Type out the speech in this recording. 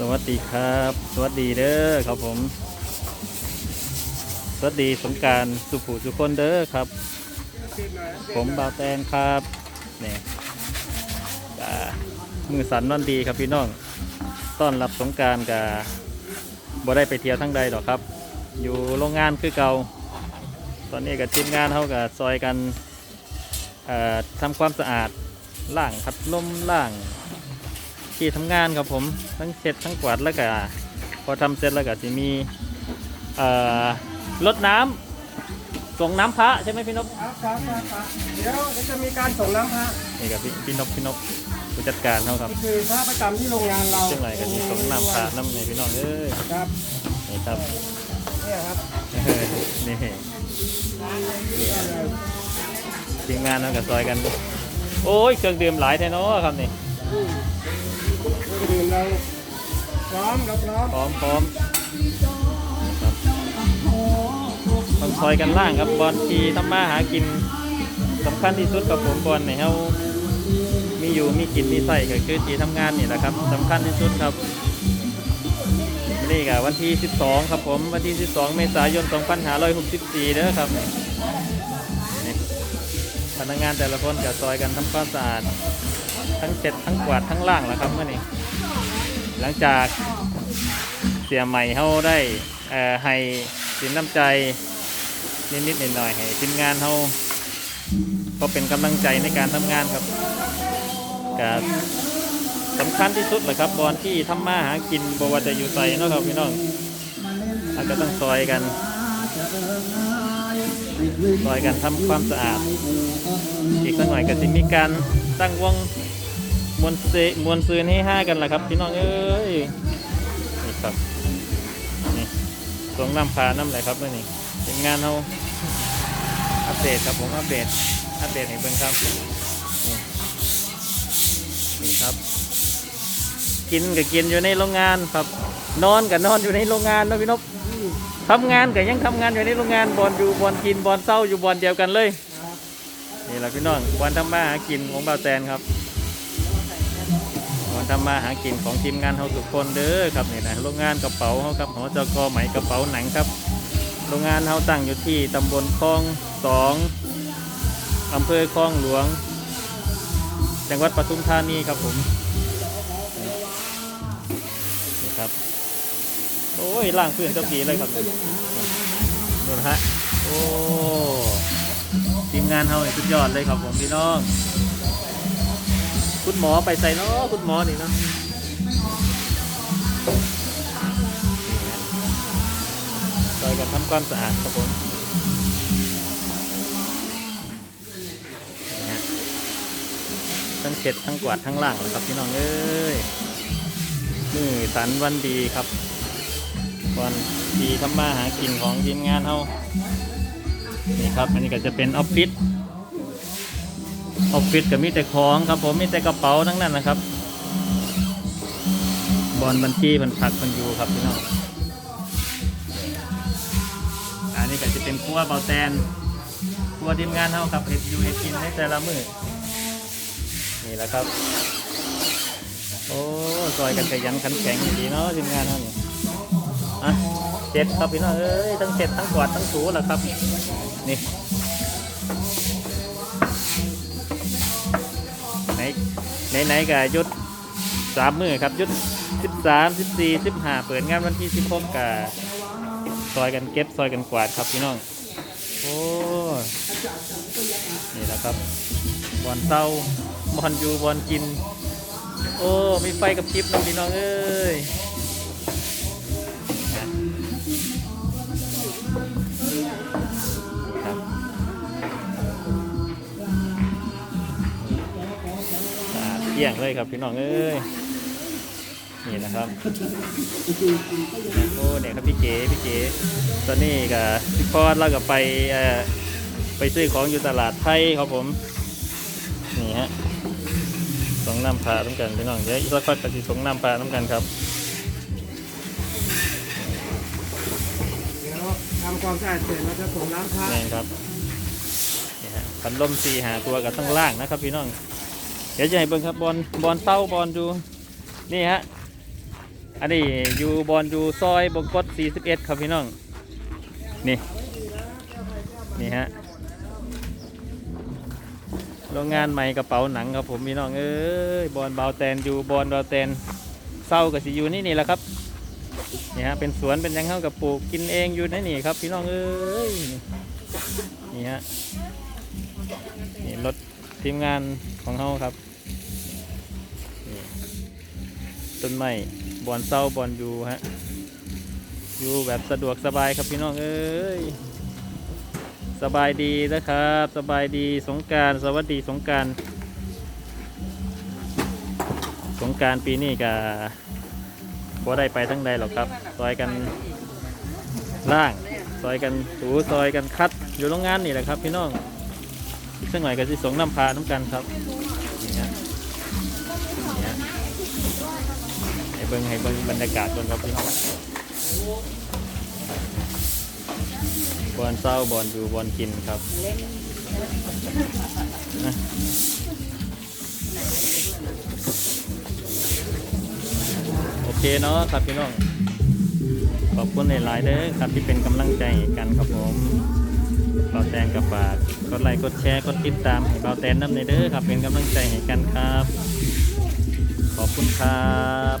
สวัสดีครับ สวัสดีเด้อครับผม สวัสดีสงการสุภูสุคนเด้อครับ ผมบาวแตนครับเนี่ยมือสันวันดีครับพี่น้องต้อนรับสงการกับบ่ได้ไปเที่ยวทั้งใดหรอกครับ อยู่โรงงานคือเก่า ตอนนี้กับทีมงานเขากับซอยกันทำความสะอาดล่างพัดลมล่าง ที่ทำงานครับผมทั้งเช็ดทั้งกวาดแล้วก็พอทำเสร็จแล้วก็จะมีเอ่อรดน้ำส่งน้ำพระใช่ไหมพี่นพครับครับครับครับเดี๋ยวเดี๋ยวจะมีการส่งน้ำพระนี่ครับพี่พี่นพพี่นพผู้จัดการเขาครับนี่คือพระประจำที่โรงงานเราซึ่งไหนกันนี่ส่งน้ำพระน้ำในพี่น้องเอ้ยครับนี่ครับเนี่ยครับเออนี่ทีมงานเขากับซอยกัน โอ้ยเครื่องดื่มหลายแท้เนาะครับนี่เครื่ องดื่มเราพร้อมเราพร้อมพร้อมพร้อมครับต้องซอยกันล่างครับบอลทีทำมาหากินสำคัญที่สุดกับผมบอลเนี่ยเขามีอยู่มีกินมีใส่ก็คือทีทำงานนี่แหละครับสำคัญที่สุดครับนี่ก็วันที่ 12 ครับผมวันที่ 12 เมษายน 2564เด้อครับนี่นี่พนักงานแต่ละคนก็ซอยกันทำความสะอาด ทั้งเช็ดทั้งกวาดทั้งล่างแล้วครับเมื่อนี้ หลังจากเสียใหม่เขาได้ให้สินน้ำใจนิดๆหน่อยๆให้ทีมงานเขาก็เป็นกำลังใจในการทำงานครับก็สำคัญที่สุดเลยครับบอลที่ทำมาหากินบวจะอยู่ใส่นะครับพี่น้องอาก็ต้องซอยกันซอยกันทำความสะอาด อีกสักหน่อยก็จะมีการตั้งวง มวนเซมวนซืนให้ห้ากันแหละครับ พี่น้องเอ้ยนี่ครับนี่ตรงน้ำพาน้ำอะไหลครับนี่เป็นงานเราอัปเดตครับผมอัปเดตอัปเดตให้เบิ่งครับนี่ครับ กินกับกินอยู่ในโรงงานครับ นอนกับนอนอยู่ในโรงงานนะพี่นพทำงานกับยังทำงานอยู่ในโรงงานบอลอยู่บอลกินบอลเศร้าอยู่บอลเดียวกันเลยนี่แหละพี่น้องบอลทำมาหากินของบ่าวแตนครับ อนทำมาหากินของทีมงานเขาทุกคนเด้อครับนี่นะโรงงานกระเป๋าเขาครับหอจกไหมกระเป๋าหนังครับ โรงงานเขาตั้งอยู่ที่ตำบลคลองสองอำเภอคลองหลวง จังหวัดปทุมธานีครับผมนี่ครับโอ้ยล่างเพื่อนเจ้าผีเลยครับนี่ดูนะฮะโอ้ทีมงานเขานี่สุดยอดเลยครับผมพี่น้อง คุณหมอไปใส่เนาะคุณหมอนี่เนาะซอยกันทำความสะอาดครับผมทั้งเช็ดทั้งกวาดทั้งล่างเลยครับพี่น้องเอ้ยนี่สันวันดีครับ วันดีทำมาหากินของทีมงานเขานี่ครับ อันนี้ก็จะเป็นออฟฟิศ ออฟฟิศก็มีแต่ของครับผมมีแต่กระเป๋าทั้งนั้นนะครับ บอลบัญชีมันพักมันอยู่ครับพี่น้องอันนี้ก็จะเป็นครัวเบาแตนครัวทีมงานเท่าครับเห็ดยูเห็ดกินในแต่ละมือนี่แหละครับ โอ้ซอยกันขยันขันแข็งดีเนาะทีมงานเท่านี้อะเจ็ดครับพี่น้องเอ้ยทั้งเจ็ดทั้งกวาดทั้งถูแหละครับ นี่ ไหนๆกับยุดสามมือครับยุดสิบสามสิบสี่สิบห้าเปิดงานวันที่สิบหกกับซอยกันเก็บซอยกันกวาดครับพี่น้อง โอ้ นี่แหละครับบอลเต้าบอลอยู่บอลกิน โอ้ มีไฟกับคลิปน้องพี่น้องเอ้ย เกลี้ยงเลยครับพี่น้องเอ้ยนี่นะครับโอ้เนี่ยครับพี่เก๋พี่เก๋ตอนนี้กับพี่พอดเราก็ไปเอ่อไปซื้อของอยู่ตลาดไทยครับผมนี่ฮะสองน้ำปลาต้องกันพี่น้องเดี๋ยวอีกสักพักก็จะส่งน้ำปลาต้องกันครับเดี๋ยวทำความสะอาดเสร็จเราจะส่งน้ำพระนี่ครับนี่ฮะพันลมสีหาตัวกับทั้งล่างนะครับพี่น้อง เดี๋ยวจะให้เบิ่งครับบอลบอลเต้าบอลดูนี่ฮะอันนี้อยู่บอนอยู่ซอยบงกต41 ครับพี่น้อง นี่นี่ฮะโรงงานใหม่กระเป๋าหนังครับผมพี่น้องเอ้ยบอลเบาแตนอยู่บอลเบาแตนเศร้ากับสิอยู่นี่นี่แหละครับนี่ฮะเป็นสวนเป็นยังเข้ากับปลูกกินเองอยู่ในนี่ครับ พี่น้องเอ้ยนี่ฮะนี่รถ ทีมงานของเขาครับต้นไม้บอนเศร้าบอนอยู่ฮะอยู่แบบสะดวกสบายครับพี่น้องเอ้ยสบายดีนะครับ สบายดีสงการสวัสดีสงการสงการปีนี้ก็บ่ได้ไปทั้งใดหรอกครับ ซอยกันล่าง ซอยกันถูซอยกันคัดอยู่โรงงานนี่แหละครับพี่น้อง สักหน่อยก็สิสงน้ำพาน้ำกันครับนี่ฮะนี่ฮะให้เบิ่งให้เบิ่งบรรยากาศก่อนครับพี่น้องบอลเศร้าบอลดูบอลกินครับโอเคเนาะครับพี่น้องขอบคุณหลายๆเด้อครับที่เป็นกำลังใจกันครับผม เบาแตนกับฝากกดไลค์กดแชร์กดติดตามให้เบาแตนน้ำในเด้อครับ เป็นกำลังใจให้กันครับ ขอบคุณครับ